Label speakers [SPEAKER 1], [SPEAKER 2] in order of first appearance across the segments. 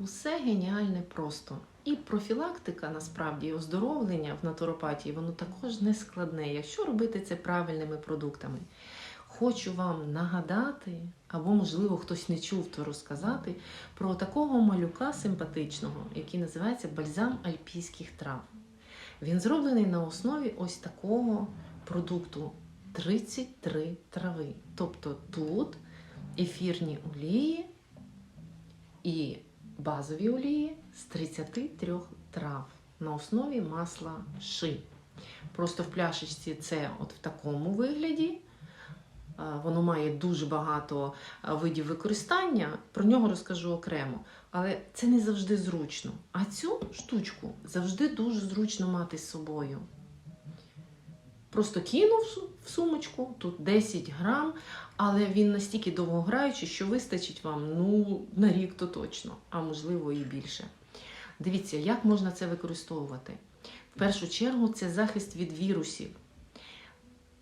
[SPEAKER 1] Усе геніальне просто. І профілактика, насправді, і оздоровлення в натуропатії, воно також не складне, якщо робити це правильними продуктами. Хочу вам нагадати, або, можливо, хтось не чув, то розказати про такого малюка симпатичного, який називається бальзам альпійських трав. Він зроблений на основі ось такого продукту 33 трави. Тобто тут ефірні олії і базові олії з 33 трав на основі масла ши. Просто в пляшечці це от в такому вигляді. Воно має дуже багато видів використання, про нього розкажу окремо. Але це не завжди зручно. А цю штучку завжди дуже зручно мати з собою. Просто кинув в сумочку, тут 10 грам, але він настільки довгограючий, що вистачить вам ну, на рік то точно, а можливо і більше. Дивіться, як можна це використовувати. В першу чергу це захист від вірусів.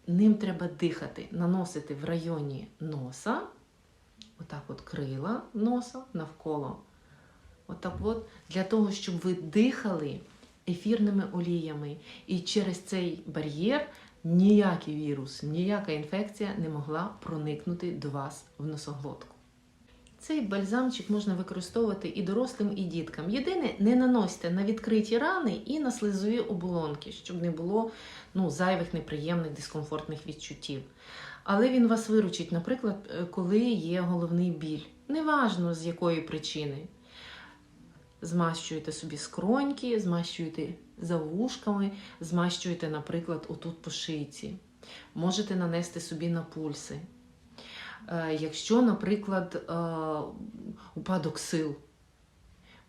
[SPEAKER 1] Ним треба дихати, наносити в районі носа, отак от крила носа навколо. Отак от, для того, щоб ви дихали ефірними оліями. І через цей бар'єр ніякий вірус, ніяка інфекція не могла проникнути до вас в носоглотку. Цей бальзамчик можна використовувати і дорослим, і діткам. Єдине, не наносьте на відкриті рани і на слизові оболонки, щоб не було ну, зайвих неприємних дискомфортних відчуттів. Але він вас виручить, наприклад, е, коли є головний біль. Неважно з якої причини. Змащуєте собі скроньки, змащуєте за вушками, змащуєте, наприклад, отут по шийці. Можете нанести собі на пульси. Е, Якщо, наприклад, е, упадок сил,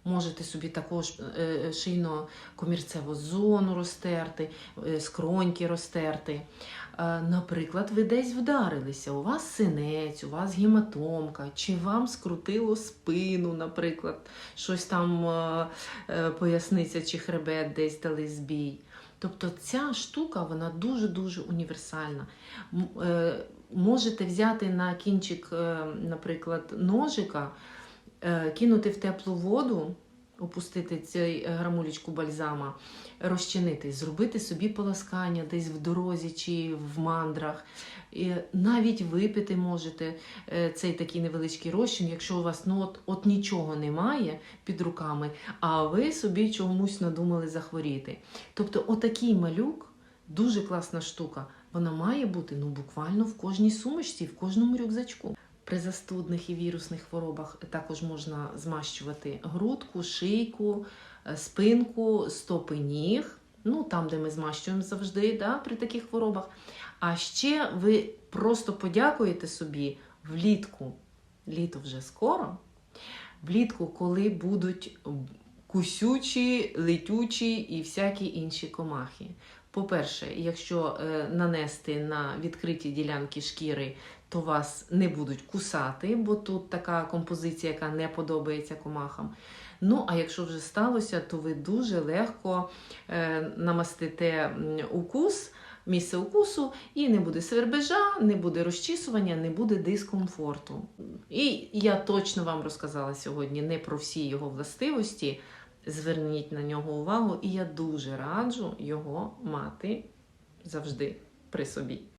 [SPEAKER 1] можете собі також е, шийно-комірцеву зону розтерти, е, скроньки розтерти. Е, Наприклад, ви десь вдарилися, у вас синець, у вас гематомка, чи вам скрутило спину, наприклад, щось там е, е, поясниця чи хребет десь дали збій. Тобто ця штука вона дуже-дуже універсальна. Е, Можете взяти на кінчик, е, наприклад, ножика, е, кинути в теплу воду, опустити цю грамулечку бальзама, розчинити, зробити собі полоскання десь в дорозі чи в мандрах. І навіть випити можете е, цей такий невеличкий розчин, якщо у вас ну, от, от нічого немає під руками, а ви собі чомусь надумали захворіти. Тобто, отакий малюк дуже класна штука. Вона має бути ну, буквально в кожній сумочці, в кожному рюкзачку. При застудних і вірусних хворобах також можна змащувати грудку, шийку, е, спинку, стопи ніг. Ну, там, де ми змащуємо завжди да, при таких хворобах. А ще ви просто подякуєте собі влітку. Літо вже скоро. Влітку, коли будуть кусючі, летючі і всякі інші комахи. По-перше, якщо е, нанести на відкриті ділянки шкіри, то вас не будуть кусати, бо тут така композиція, яка не подобається комахам. Ну, а якщо вже сталося, то ви дуже легко е, намастите укус, місце укусу, і не буде свербежа, не буде розчісування, не буде дискомфорту. І я точно вам розказала сьогодні не про всі його властивості. Зверніть на нього увагу, і я дуже раджу його мати завжди при собі.